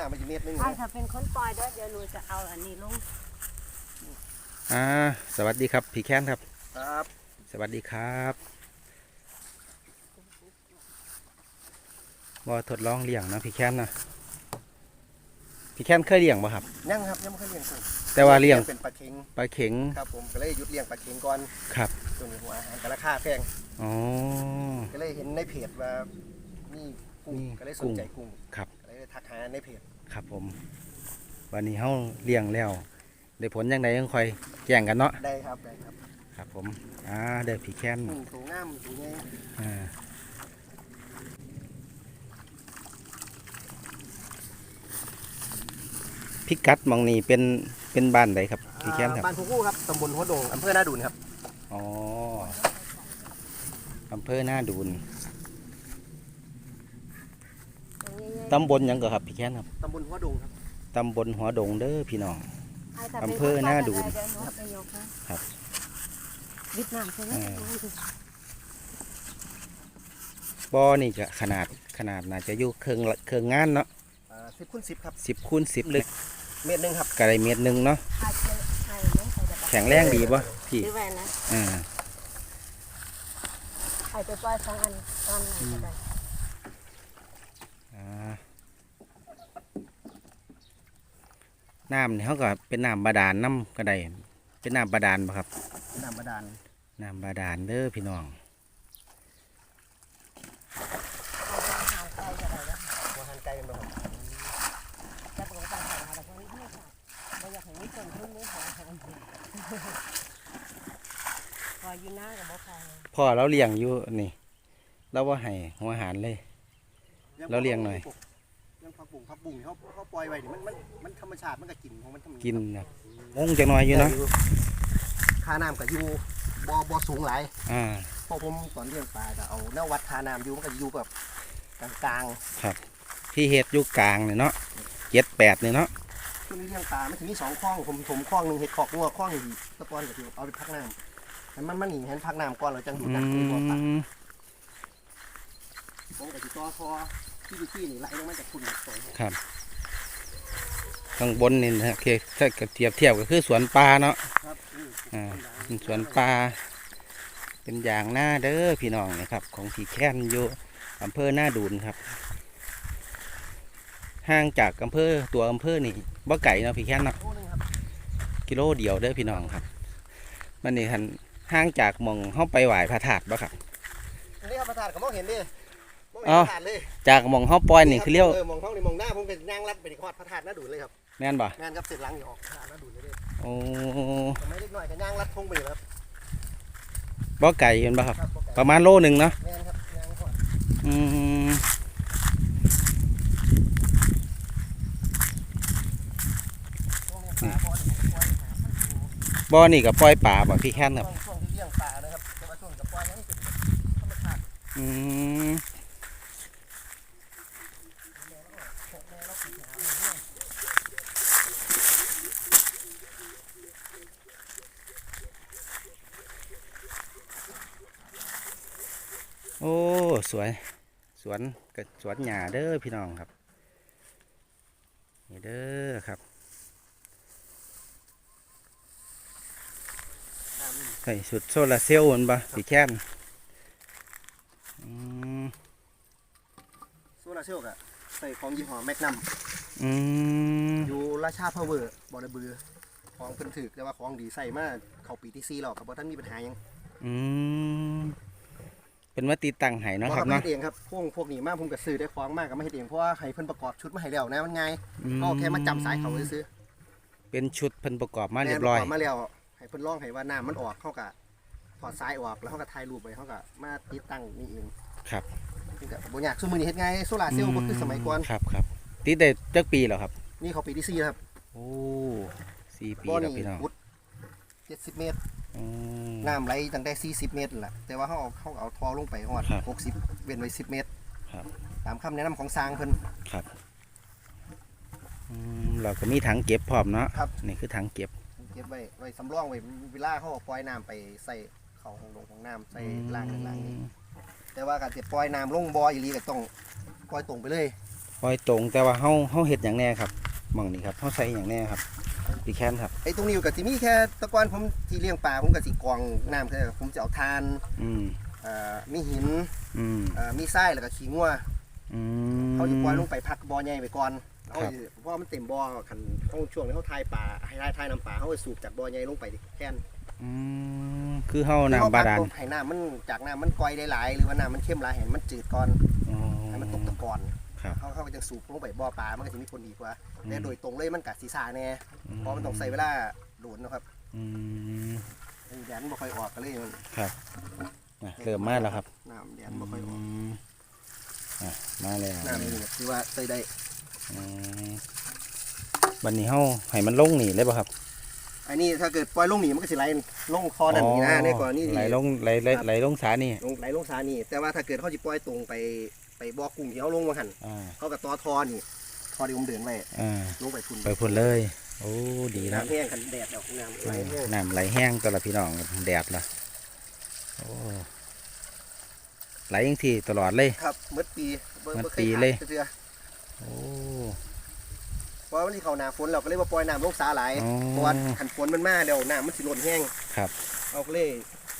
น้ำมันจะเม็ดนึงถ้าจะเป็นคนปล่อยเด้อเดี๋ยวหนูจะเอาอันนี้ลงอ่าสวัสดีครับพี่แค้นครับ ครับสวัสดีครับว่าทดลองเลี้ยงนะพี่แค้นนะพี่แค้นเคยเลี้ยงป่ะครับ ยังครับยังไม่เคยเลี้ยงกุ้งแต่ว่าเลี้ยงเป็นปลาเค็งปลาเข็งครับผมก็เลยหยุดเลี้ยงปลาเค็งก่อนครับตัวนี้หัวอาหารแต่ราคาแพงอ๋อก็เลยเห็นในเพจว่านี่กุ้งนี่ก็เลยสนใจกุ้งครับก็เลยทักหาในเพจ ครับผม วันนี้เฮาเลี้ยงแล้วได้ผลยังไงยังคอยแจ้งกันเนาะได้ครับได้ครับครับผมอ่าเด้อพี่แค้นกุ้งตัวงามตัวใหญ่อ่าพิกัดหมองนี้เป็นเป็นบ้านใดครับพี่แค้นครับ บ้านพุกู้ครับตำบลหัวโดงอำเภอหน้าดูนครับ อ๋ออำเภอหน้าดูน ตรงนี้ตำบลหยังก็ครับพี่แค้นครับตำบลหัวโดงครับตำบลหัวดงเด้อพี่น้องให้ถ้ป็อำเภอหน้าดูนเยวหนูไปยกนะครับวิดน้ำใช่ไหมเออ บ่อนี่จะขนาดขนาดน่าจะอยู่เครื่องละเครื่องงานเนาะสิบคูณสิบครับสิบคูณสิบลึกเมตรหนึ่งครับกระไรเมตรหนึ่งเนาะอาจจะให้น้องใส่แบบแข็งแรงดีป่ะพี่ซื้อไว้นะอ่าให้ไปปล่อยสองอันตอนไหนก็ได้อ่า น้ำนี่เขาก็เป็นน้ำบาดาลน้ำก็ได้เป็นน้ำบาดาลป่ะครับน้ำบาดาลน้ำบาดาลเด้อพี่น้องเอาไปหาใส่ก็ได้แล้วหัวหันไก่เป็นแบบแต่ปกติใส่มาแต่คนนี้ไม่ค่ะเราอยากเห็นนี่ต้นทุนนี่ของของพออยู่หน้ากับบ่ใครพ่อเราเลี้ยงอยู่นี่ เราว่าให้หัวอาหารเลย แล้วเลี้ยงหน่อย ยังผักบุ้งผักบุ้งเขาเขาปล่อยไว้นี่มันมันมันธรรมชาติมันก็กินของมันธรรมชาติกินแบบงงจังน้อยอยู่เนาะค่าน้ำก็อยู่บ่บ่สูงหลายอ่าเพราะผมตอนเลี้ยงปลาก็เอาแนววัดค่าน้ำอยู่มันก็อยู่แบบกลางที่เฮ็ดอยู่กลางเนี่ยเนาะเจ็ดแปดเนี่ยเนาะๆช่วงนี้เลี้ยงปลามันถึงมีสองคลองผมผมคลองหนึ่งเห็ดขอกงัวคลองหนึ่งตะกอนก็คือเอาไปพักน้ำให้มันมันหนีเห็นพักน้ำก่อนเราจังดูอืน้ำในบ่อปลามมผมก็สิต่อคอ ที่ดูที่นี่ไหลลงมาจากคุณสองข้างบนนี่นะฮะคือถ้าเทียบเทียบก็คือสวนปลาเนาะครับนี่อ่าเป็นสวนปลาเป็นอย่างหน้าเด้อพี่น้องนะครับ ของพี่แค้นอยู่อำเภอหน้าดูนครับห่างจากอำเภอตัวอำเภอนี่บ่ไก่เนาะพี่แค้นเนาะโอ้นึงครับกิโลเดียวเด้อพี่น้องครับ มันนี่คันห่างจากหมองเข้าไปไหวพระธาตุบ่ครับอันนี้ครับประธานก็มองเห็นดิ มองเห็นอ้าวพระธาตุเลยจากหมองเข้าปล่อยนี่คือเลี้ยวเออมองห้องนี่มองหน้าผมเป็นย่างลัดไปที่ขอดพระธาตุน่าดูเลยครับแม่นบ่งานครับเสร็จหลังนี่ออกพระธาตุน่าดูเลยเด้โอ้ทำไมเล็กน้อยก็ย่างลัดทงไปเลยครับบ่ไก่เห็นบ่ครับ ครับประมาณโลหนึ่งเนาะแม่นครับย่างก่อนอืมช่วงนี้ปลาพอนี่ปล่อยหาพันธุ์อยู่บ่อนี่กับปล่อยป่าบ่พี่แค้นครับช่วงช่วงที่เลี้ยงปลานะครับแต่ว่าช่วงกับปล่อยให้มันเป็นธรรมชาติอืม โอ้สวย สวนกับสวนหญ้าเด้อพี่น้องครับ นี่เด้อครับใส่สุดโซลาร์เซลล์มันปะพี่แค้นอืมโซลาร์เซลล์ก็ใส่ของยี่ห้อแมกนัมอืมอยู่ราชาพาวเวอร์บอระเบือของเพิ่นถือแต่ว่าของดีใส่มาเข้าปีที่4แล้วก็บ่ทันมีปัญหาหยัง อืม เป็นว่าตีตั้งไห้เนาะบ่ครับมาเนาะ เฮ็ดเองครับพวกพวกนี้มาผมก็ซื้อได้ของมากก็มาเฮ็ดเองเพราะว่าให้เพิ่นประกอบชุดมาให้แล้วนะมันง่ายอืม ก็แค่มาจำสายเขาซื้อเป็นชุดเพิ่นประกอบมาแม่เรียนบร้อยประกอบมาแล้วให้เพิ่นลองให้ว่าน้ำมันออกเขาก็ถอดสายออกแล้วเขาก็ถ่ายรูปไว้เขาก็มาติดตั้งนี่เองครับนี่ก็บ่ยากซุมื้อนี้เฮ็ดง่ายโซลาร์เซลล์บ่คือสมัยก่อนครับครับติดได้จักปีแล้วครับ นี่เขาปีที่สี่แล้วครับโอ้สี่ปีบ่แล้วนี่พี่น้องพุด70 เมตร อืม น้ำไหลตั้งแต่40 เมตรนั่นแหละแต่ว่าเขาเอาเขาเอาท่อลงไปฮอดครับ60เว้นไว้10 เมตรครับ ตามคำแนะนำของสร้างเพิ่น ครับอืมเราก็มีถังเก็บพร้อมเนาะครับ นี่คือถังเก็บ เก็บไว้ไว้สำรองไว้เวลาเขาเอาปล่อยน้ำไปใส่เขาของลงของน้ำใส่ล่างหนึ่งล่างนี้แต่ว่าการจะปล่อยน้ำลงบ่ออีหลีก็ต้องปล่อยตรงไปเลย ปล่อยตรงแต่ว่าเฮาเฮาเฮ็ดหยังแน่ครับหม่องนี้ครับเฮาใส่หยังแน่ครับ พี่แคนครับไอ้ตรงนี้ก็สิมีแค่แตะกอนผมที่เลี้ยงปลาผมก็สิกรองน้ำแค่ผมจะเอาทานอืมเอ่อมีหินอืมเอ่อมีทรายแล้วก็ขี้งัวอืม เขาจะปล่อยลงไปพักบ่อใหญ่ไปก่อนครัเขาบสิเพราะว่ามันเต็มบ่อคันเขาช่วงนี้เขาทายปลาให้ทายทายน้ำปลาเขาไปสูบจากบ่อใหญ่ลงไปแค่นอืมคือเฮาน้ำบาดาลเขพักให้น้ำมันจากน้ำมันกร่อยได้หลายหรือว่าน้ำมันเข้มหลายเห็นมันจืดก่อนอ๋อให้มันตกตะกอนครับ เขาเขาก็จะสูบลงไปบ่อปลา มันก็จะมีผลดีกว่าอืมแต่โดยตรงเลยมันกัดศีรษะแน่เพราะมันต้องใส่เวลาโดนนะครับอืมแดดมันบ่ค่อยออกก็เลยมันอะเริ่มมาแล้วครับน้ำแดดบ่ค่อยออือกมอะมาแล้วน้ำนี่คือว่าใส่ได้อืมบัดนี้เฮาให้มันลงนี่เลยป่ะครับอันนี้ถ้าเกิดปล่อยลงหนีมันก็สิไหลลงคอนั่นนี่นะในกรณีที่ไหลลงไหลไหลไหลลงสานี่ลงไหลลงสานี่แต่ว่าถ้าเกิดเขาจะปล่อยตรงไป ไปบ่อกุ้งที่เขาลงมาหันอ่าเขากับต่อทอนี่ทอที่ผมเดินไปอ่าลงไปพุ่นไปพุ่นเลย โอ้ดีนะน้ำแห้งกันแดดดอกน้ำไหลแห้งน้ำไหลแห้งตัวละพี่น้องแดดละโอ้ไหลยังที่ตลอดเลย ครับเมื่อปีบ่หมดบ่คปีเลยขาดเทื่อโอ้ เพราะว่าวันที่เขาหนาฝนเราก็เลยว่าปล่อยน้ำลงสาหลายอ๋อ เพราะว่าขันฝนมันมาเดี๋ยวน้ำมันสิล้นแห้งครับเอาก็เลย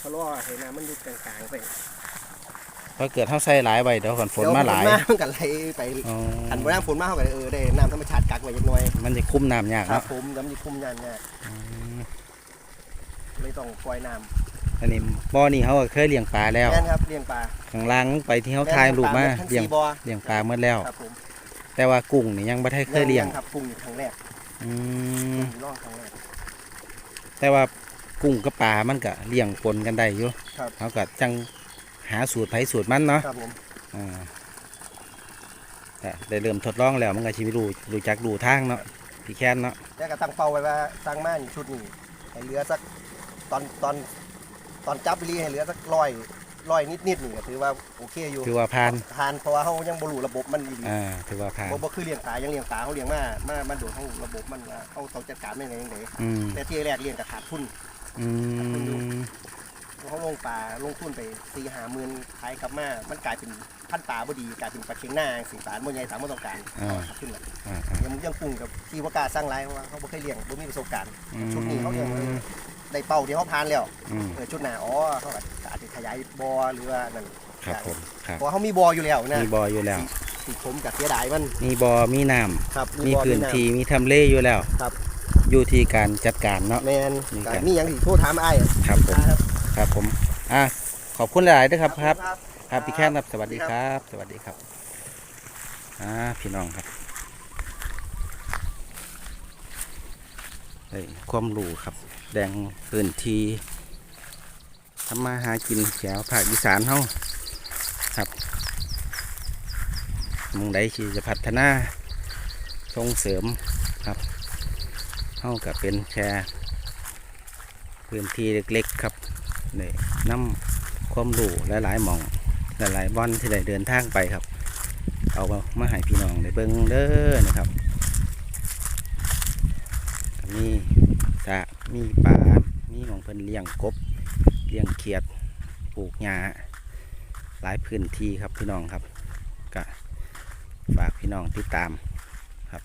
ชะลอให้น้ำมันอยู่กลางๆไป พอเกิดเท่าใส่หลายใบเดี๋ยวฝนฝนมาหลายเดี๋วฝนมามันก็ไหลไปอ๋อขันบ่น้ำฝนมาเขาก็เลยเออได้น้ำธรรมชาติกักไว้จักหน่อยมันจะคุ้มน้ำยากครัเนาะบผมน้ำมีคุมยันเนี่ยอืมเลยต้องปล่อยน้อันนี้บ่อนี่เขาก็เคยเลี้ยงปลาแล้วำแม่นครับเลี้ยงปลาข้างล่างไปที่เขาทายรูปมาทั้งเลี้ยงสี่บ่อเลี้ยงปลาเมื่อแล้ว ครับผมแต่ว่ากุ้งนี่ยังไม่ได้เคยเลี้ยงครับปรุงอยู่ครั้งแรกอืมปรุงอยู่รอบครั้งแรก แต่ว่ากุ้งกับปลามันก็เลี้ยงปนกันได้อยู่ครับเขาก็จัง หาสูตรไผสูตรมันเนาะครับผมอ่าแต่ได้เริ่มทดลองแล้วมันก็ชีวิรู้รู้จักดูทางเนาะพี่แค้นเนาะแต่ก็ตั้งเป้าไว้ว่าตั้งม่านชุดนี้ให้เหลือสักตอนตอนตอนจับรีให้เหลือสักร้อยร้อยนิดนิดๆนี่ก็ถือว่าโอเคอยู่ถือว่าผ่านทานเพราะว่าเขายังบรูระบบมันดีอ่าถือว่าผ่านบ่บ่คือเลี้ยงปลายังเลี้ยงปลาเขาเลี้ยงมามามาโดนเขาระบบมันว่าเขาต้องจัดการไม่ไงยังไงอืมแต่ที่แรกเลี้ยงกับขาดทุนอืม เขาลงปลาลงทุนไปสี่หาหมื่นขายกลับมา มันกลายเป็นพันปลาบ่ดีกลายเป็นปลาเค็งหน้าสีปลาบ่ใหญ่ตามบ่ต้องการอ่าขาดทุนแหละอ่าอ่า ยังยังปรุงกับที่ว่ากล้าสร้างไรเพราะว่าเขาบ่เคยเลี้ยงบ่มีประสบการณ์อืม ชุดนี้เขาเลี้ยงเออได้เป้าที่เขาผ่านแล้วอืมเออชุดหน้าอ๋อเขาก็อาจจะขยายบ่อหรือว่านั่นครับผมครับเพราะว่าเขามีบ่ออยู่แล้วนะมีบ่ออยู่แล้วสิผมกับเสียดายมันมีบ่อมีน้ำครับมีบ่อพื้นำ ที่มีทำเลอยู่แล้วครับ อยู่ที่การจัดการเนาะ แมนมีก็การมีหยังที่โทรถามอ้ายครับผม ครับ ครับผมอะขอบคุณหลายๆด้วยครับครับ ครับครับพี่แค้นครับสวัสดีครับ สวัสดีครับอ่าพี่น้องครับได้ความรู้ครับ แดงพื้นที่ทำมาหากินแถวภาคอีสานเฮาครับหมุงใดที่จะพัฒนาส่งเสริมครับเฮากับเป็นแค่พื้นที่เล็ก ๆ ครับ นี่นำความรู้หลายๆหมองหลายๆบอนที่ได้เดินทางไปครับ เอามาให้พี่น้องได้เบิ่งเด้อนะครับมีสะมีปลามีหมองเพิ่นเลี้ยงกบเลี้ยงเขียดปลูกหญ้าหลายพื้นที่ครับพี่น้องครับก็ฝากพี่น้องติดตามครับ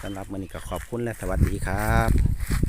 สำหรับวันนี้ก็ขอบคุณและสวัสดีครับ